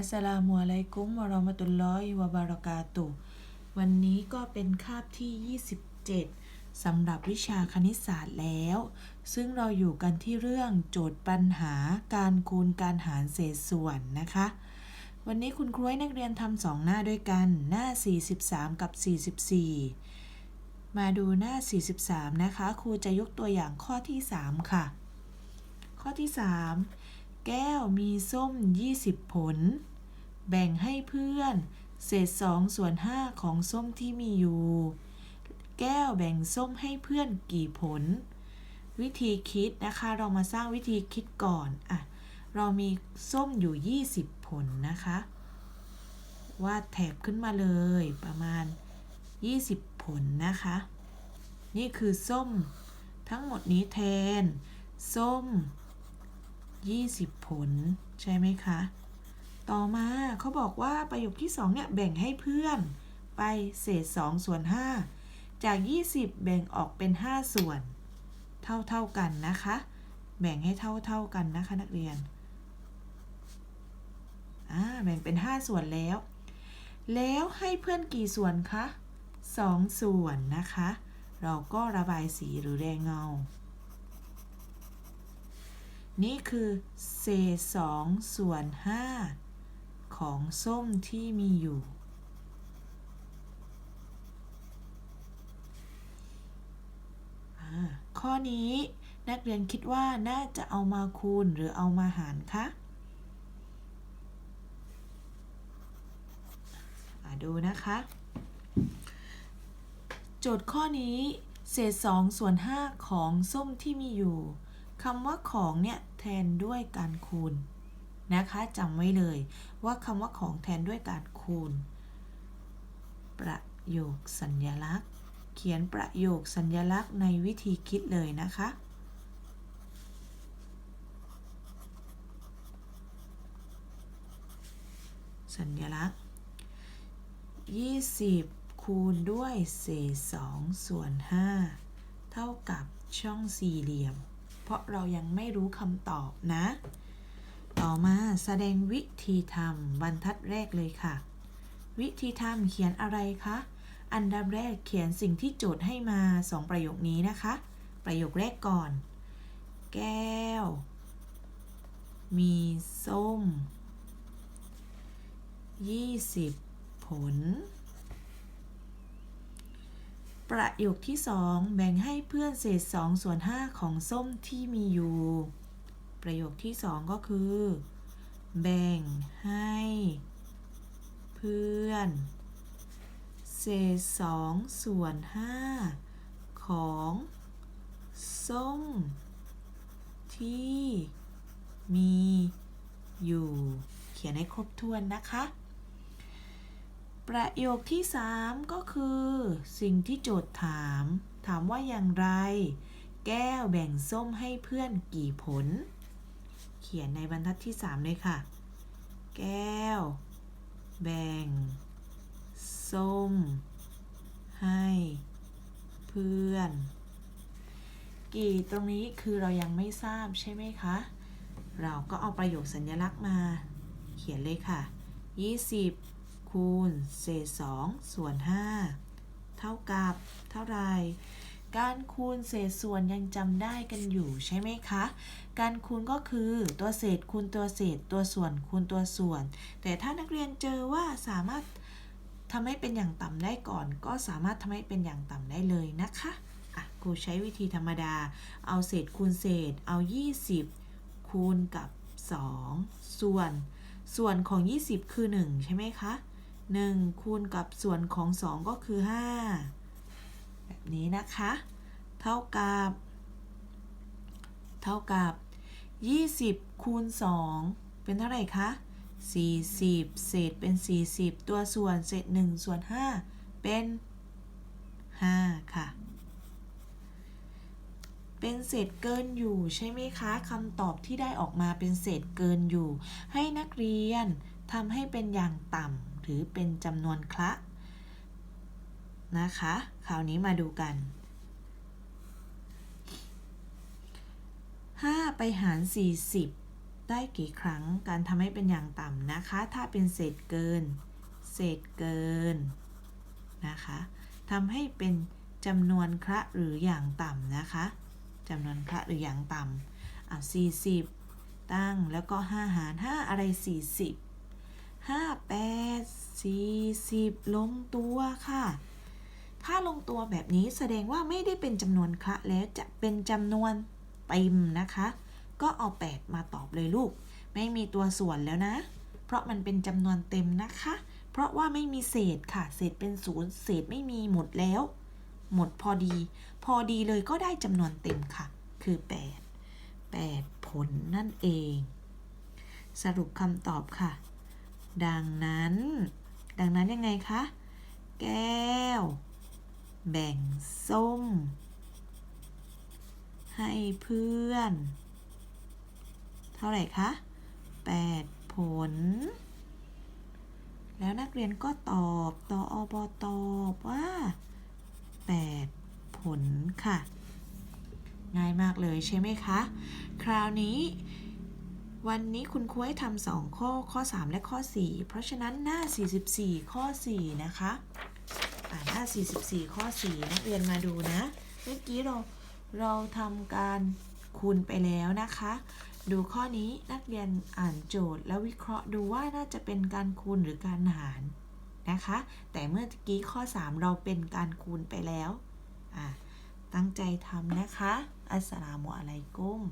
อัสสลามุอะลัยกุมวะเราะมะตุลลอฮิวะบารากาตุ วันนี้ก็เป็นคาบที่ 27สำหรับวิชาคณิตศาสตร์แล้ว ซึ่งเราอยู่กันที่เรื่องโจทย์ปัญหาการคูณการหารเศษส่วนนะคะ วันนี้คุณครูให้นักเรียนทำสองหน้าด้วยกัน หน้า 43 กับ 44 มาดูหน้า 43 นะคะ ครูจะยกตัวอย่างข้อที่ 3 ค่ะ ข้อที่ 3แก้วมีส้ม 20 ผล แบ่งให้เพื่อน เศษ2ส่วน5ของส้มที่มีอยู่ แก้วแบ่งส้มให้เพื่อนกี่ผล วิธีคิดนะคะ เรามาสร้างวิธีคิดก่อนอะเรามีส้มอยู่ 20 ผลนะคะ วาดแถบขึ้นมาเลยประมาณ 20 ผลนะคะ นี่คือส้มทั้งหมดนี้แทน ส้ม 20 ผลใช่ไหมคะ ต่อมาเขาบอกว่าประโยคที่ 2 เนี่ย แบ่งให้เพื่อนไปเศษ2ส่วน5จาก 20 แบ่งออกเป็น 5 ส่วน เท่าเท่ากันนะคะ แบ่งให้เท่าเท่ากันนะคะนักเรียนอ่าแบ่งเป็น 5 ส่วนแล้ว แล้วให้เพื่อนกี่ส่วนคะ2 ส่วนนะคะ เราก็ระบายสีหรือแรงเงา นี่คือเศษ2ส่วน5 ของส้มที่มีอยู่ ข้อนี้นักเรียนคิดว่าน่าจะเอามาคูณหรือเอามาหารคะดูนะคะ โจทย์ข้อนี้ เศษ2ส่วน5ของส้มที่มีอยู่คำว่าของเนี่ย แทนด้วยการคูณ นะคะจำไว้เลยว่าคำว่าของแทนด้วยการคูณ ประโยคสัญญลักษณ์ เขียนประโยคสัญญลักษณ์ในวิธีคิดเลยนะคะสัญญลักษณ์ 20 คูณด้วยเศษ2ส่วน 5 เท่ากับช่องสี่เหลี่ยม เพราะเรายังไม่รู้คำตอบนะ ต่อมาแสดงวิธีทำบรรทัดแรกเลยค่ะ วิธีทำเขียนอะไรคะ อันดับแรกเขียนสิ่งที่โจทย์ให้มาสองประโยคนี้นะคะ ประโยคแรกก่อน แก้ว มีส้ม 20 ผล ประโยคที่ 2 แบ่งให้เพื่อนเศษ2ส่วน5ของส้มที่มีอยู่ ประโยคที่2ก็คือ แบ่งให้ เพื่อน เศษ2ส่วน5ของ ส้ม ที่ มีอยู่ เขียนให้ครบถ้วนนะคะ ประโยคที่ 3 ก็คือ สิ่งที่โจทย์ถาม ถามว่าอย่างไร แก้วแบ่งส้มให้เพื่อนกี่ผล เขียนในบรรทัดที่ 3 เลยค่ะ แก้ว แบ่ง ส้ม ให้ เพื่อน กี่ตรงนี้คือเรายังไม่ทราบใช่ไหมคะ เราก็เอาประโยคสัญลักษณ์มา เขียนเลยค่ะ 20 คูณ เศษ 2 ส่วน 5 เท่ากับเท่าไรการคูณเศษส่วนยังจำได้กันอยู่ใช่ไหมคะ การคูณก็คือตัวเศษคูณตัวเศษ ตัวส่วนคูณตัวส่วน แต่ถ้านักเรียนเจอว่าสามารถทำให้เป็นอย่างต่ำได้ก่อน ก็สามารถทำให้เป็นอย่างต่ำได้เลยนะคะอะครูใช้วิธีธรรมดา เอาเศษคูณเศษ เอา 20 คูณกับ 2 ส่วน ส่วนของ 20 คือ 1 ใช่ไหมคะ 1 คูณกับส่วนของ 2 ก็คือ 5 แบบนี้นะคะ เท่ากับ เท่ากับ 20คูณ2เป็นเท่าไหร่คะ40 เศษเป็น 40 ตัวส่วนเศษ1ส่วน 5 เป็น 5 ค่ะ เป็นเศษเกินอยู่ใช่ไหมคะคำตอบที่ได้ออกมาเป็นเศษเกินอยู่ ให้นักเรียนทำให้เป็นอย่างต่ำหรือเป็นจำนวนคละนะคะ คราวนี้มาดูกัน 5 ไปหาร 40 ได้กี่ครั้งการทำให้เป็นอย่างต่ำนะคะ ถ้าเป็นเศษเกิน เศษเกินนะคะทำให้เป็นจำนวนคระหรืออย่างต่ำนะคะจำนวนคระหรืออย่างต่ำอะ40 ตั้งแล้วก็ 5 หาร 5 อะไร 40 5 8 40 ลงตัวค่ะ ถ้าลงตัวแบบนี้แสดงว่าไม่ได้เป็นจำนวนคระแล้วจะเป็นจำนวนเต็มนะคะ ก็เอา 8 มาตอบเลยลูก ไม่มีตัวส่วนแล้วนะ เพราะมันเป็นจำนวนเต็มนะคะ เพราะว่าไม่มีเศษค่ะ เศษเป็นศูนย์เศษไม่มีหมดแล้ว หมดพอดี พอดีเลยก็ได้จำนวนเต็มค่ะ คือ 8 8 ผลนั่นเอง สรุปคำตอบค่ะ ดังนั้น ดังนั้นยังไงคะ แก้ว แบ่งส้มให้เพื่อน เท่าไหร่คะ 8 ผล แล้วนักเรียนก็ตอบตออบตอบว่า 8 ผลค่ะ ง่ายมากเลยใช่ไหมคะ คราวนี้วันนี้คุณครูให้ทำสองข้อ ข้อ 3 และข้อ 4 เพราะฉะนั้นหน้า 44 ข้อ 4 นะคะ อ่าหน้า 44 ข้อ 4 นักเรียนมาดูนะ เมื่อกี้เรา เราทำการคูณไปแล้วนะคะ ดูข้อนี้นักเรียนอ่านโจทย์ แล้ววิเคราะห์ดูว่าน่าจะเป็นการคูณหรือการหารนะคะ แต่เมื่อกี้ข้อ 3 เราเป็นการคูณไปแล้ว ตั้งใจทำนะคะ อัสสลามุอะลัยกุม